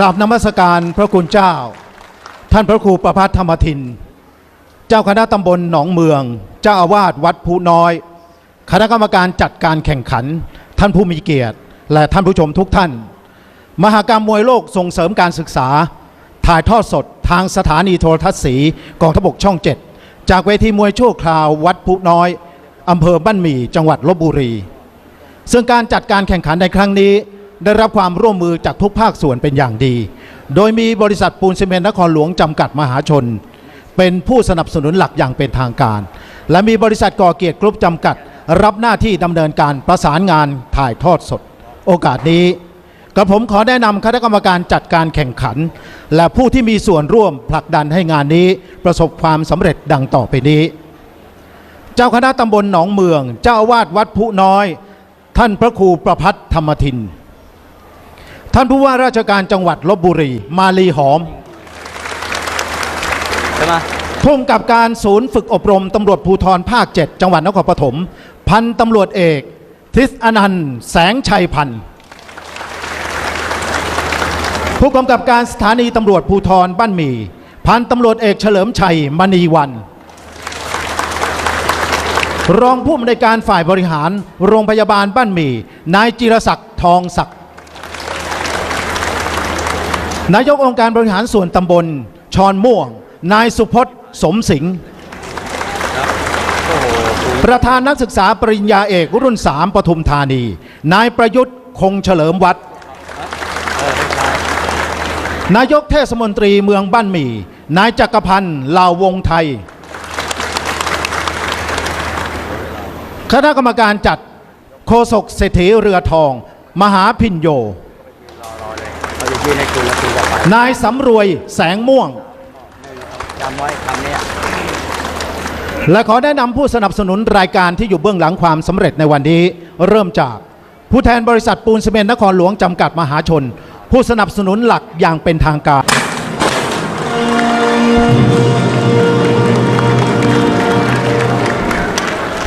กราบนมัสการพระคุณเจ้า ท่านพระครูประพัฒธรรมทิน เจ้าคณะตำบลหนองเมือง เจ้าอาวาสวัดภูน้อย คณะกรรมการจัดการแข่งขัน ท่านผู้มีเกียรติ และท่านผู้ชมทุกท่าน มหากรรมมวยโลกส่งเสริมการศึกษา ถ่ายทอดสดทางสถานีโทรทัศน์สีกองทบกช่อง7จากเวทีมวยชั่วคราววัดภูน้อยอำเภอบ้านหมี่จังหวัดลบบุรี ซึ่งการจัดการแข่งขันในครั้งนี้ ได้รับความร่วมมือจากทุกภาคส่วนเป็นอย่างดี โดยมีบริษัทปูนซีเมนต์นครหลวงจำกัดมหาชน เป็นผู้สนับสนุนหลักอย่างเป็นทางการ และมีบริษัทก่อเกียรติกรุ๊ปจำกัด รับหน้าที่ดำเนินการประสานงานถ่ายทอดสด โอกาสนี้กระผมขอแนะนำคณะกรรมการจัดการแข่งขัน และผู้ที่มีส่วนร่วมผลักดันให้งานนี้ประสบความสำเร็จดังต่อไปนี้ เจ้าคณะตำบลหนองเมือง เจ้าอาวาสวัดผู้น้อย ท่านพระครูประพัฒธรรมทิน ท่านผู้ว่าราชการจังหวัดลบบุรี มาลีหอมใช่ไหมพุ่มกับการศูนย์ฝึกอบรมตำรวจภูธรภาค 7 จังหวัดนครปฐมพันตำรวจเอก ทิศอนันต์แสงชัยพันธ์ผู้กำกับการสถานีตำรวจภูธรบ้านหมี่พันตำรวจเอกเฉลิมชัยมณีวัน รองผู้อำนวยการฝ่ายบริหาร โรงพยาบาลบ้านหมี่นายจิรศักดิ์ทองศักดิ์ นายกองค์การบริหารส่วนตำบล ชอนม่วง นายสุพจน์สมสิงห์โอ้โหครูประธานนักศึกษาปริญญาเอกรุ่น 3 ปทุมธานี นายประยุทธ์คงเฉลิมวัดเออไม่ใช่นายกเทศมนตรีเมืองบ้านหมี่ นายจักรพันธ์ลาววงไทย คณะกรรมการจัดโฆษกเศรษฐีเรือทอง มหาพินโยรอรอเล ยเราจะยื่นให้ครูแล้วครูบอกไปนายสำรวยแสงม่วง จำไว้คำเนี้ยและขอแนะนำผู้สนับสนุนรายการที่อยู่เบื้องหลังความสำเร็จในวันนี้ เริ่มจากผู้แทนบริษัทปูนซีเมนต์นครหลวงจำกัดมหาชน ผู้สนับสนุนหลักอย่างเป็นทางการ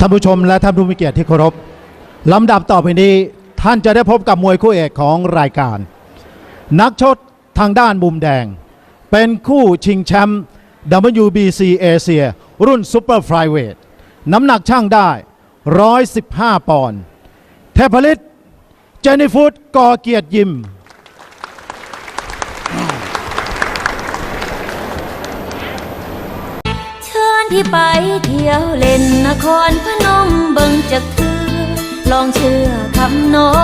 ท่านผู้ชมและท่านผู้มีเกียรติที่เคารพลำดับต่อไปนี้ท่านจะได้พบกับมวยคู่เอกของรายการ นักชกทางด้านมุมแดง เป็นคู่ชิงแชมป์ WBC เอเชียรุ่นซูเปอร์ไฟเวทน้ำหนักช่างได้ 115 ปอนด์เทพลิตเจนิฟุตกอเกียรติยิม เชิญพี่ไปเที่ยวเล่นนครพนมเบิ่งจากเธอลองเชื่อคำน้อง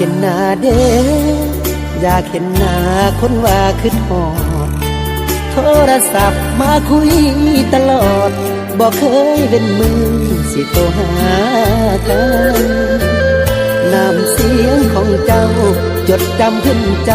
เห็นหน้าเด้อยากเห็นหน้าคนว่าคือทอด โทรศัพท์มาคุยตลอด บอกเคยเป็นมือสิโทรหากันนำเสียงของเจ้าจดจำขึ้นใจ